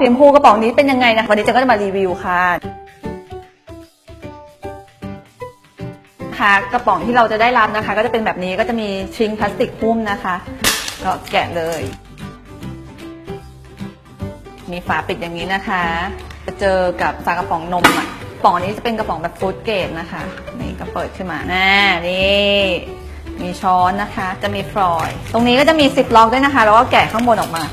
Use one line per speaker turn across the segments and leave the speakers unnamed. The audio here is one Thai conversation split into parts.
สีชมพูกระป๋องนี้เป็นยังไงนะวันนี้เจะก็จะมารีวิวค่ะค่ะกระป๋องที่เราจะได้รับนะคะ ก็จะเป็นแบบนี้ก็จะมีชิงพลาสติกหุ้มนะคะ ก็แกะเลย มีฝาปิดอย่างนี้นะคะ จะเจอกับฝากระป๋องนมอะกระป๋องนี้จะเป็นกระป๋องแบบฟู้ดเกรดนะคะนี่ก็เปิดขึ้นมาน่านี่มีช้อนนะคะ จะมีฟลอยด์ตรงนี้ก็จะมีซิปล็อกด้วยนะคะ แล้วก็แกะข้างบนออกมา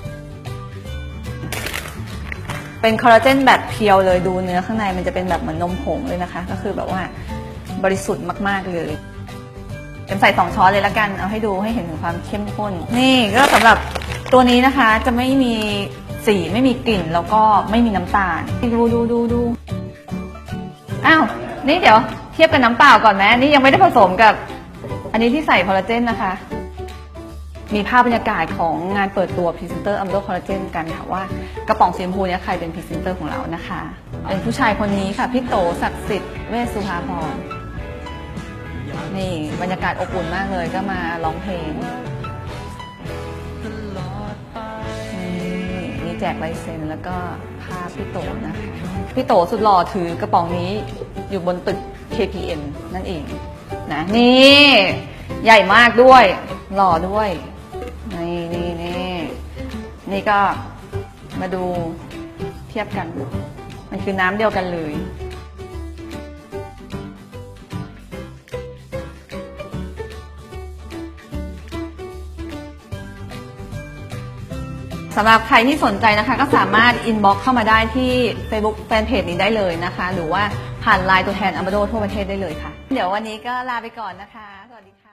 เป็นคอลลาเจนแบบเพียวเลยดูเนื้อข้างในมันจะเป็นแบบเหมือนนมผงเลยนะคะ ก็คือแบบว่าบริสุทธิ์มาก ๆ เลยเป็นใส่สองช้อนเลยละกัน เอาให้ดูให้เห็นถึงความเข้มข้น นี่ก็สำหรับตัวนี้นะคะจะไม่มีสีไม่มีกลิ่นแล้วก็ไม่มีน้ำตาลดูดูดูดูอ้าวนี่เดี๋ยวเทียบกับน้ำเปล่าก่อนไหมนี่ยังไม่ได้ผสมกับ อันนี้ที่ใส่คอลลาเจนนะคะ มีภาพบรรยากาศของงานเปิดตัวพรีเซนเตอร์อัมโดคอลลาเจนกันค่ะว่ากระป๋องสีชมพูเนี่ยใครเป็นพรีเซนเตอร์ของเรานะคะเป็นผู้ชายคนนี้ค่ะพี่โตศักดิ์สิทธิ์เวสุภาพรนี่บรรยากาศอบอุ่นมากเลยก็มาร้องเพลงนี่มีแจกลายเซ็นแล้วก็ภาพพี่โตนะคะพี่โตสุดหล่อถือกระป๋องนี้อยู่บนตึก KPN นั่นเองนะนี่ใหญ่มากด้วยหล่อด้วย นี่นี่นี่นี่ก็มาดูเทียบกัน มันคือน้ำเดียวกันเลยสำหรับใครที่สนใจนะคะ ก็สามารถอินบ็อกเข้ามาได้ที่ Facebook แฟนเพจนี้ได้เลยนะคะ หรือว่าผ่านไลน์ตัวแทนอัมบาโดทั่วประเทศได้เลยค่ะ เดี๋ยววันนี้ก็ลาไปก่อนนะคะ สวัสดีค่ะ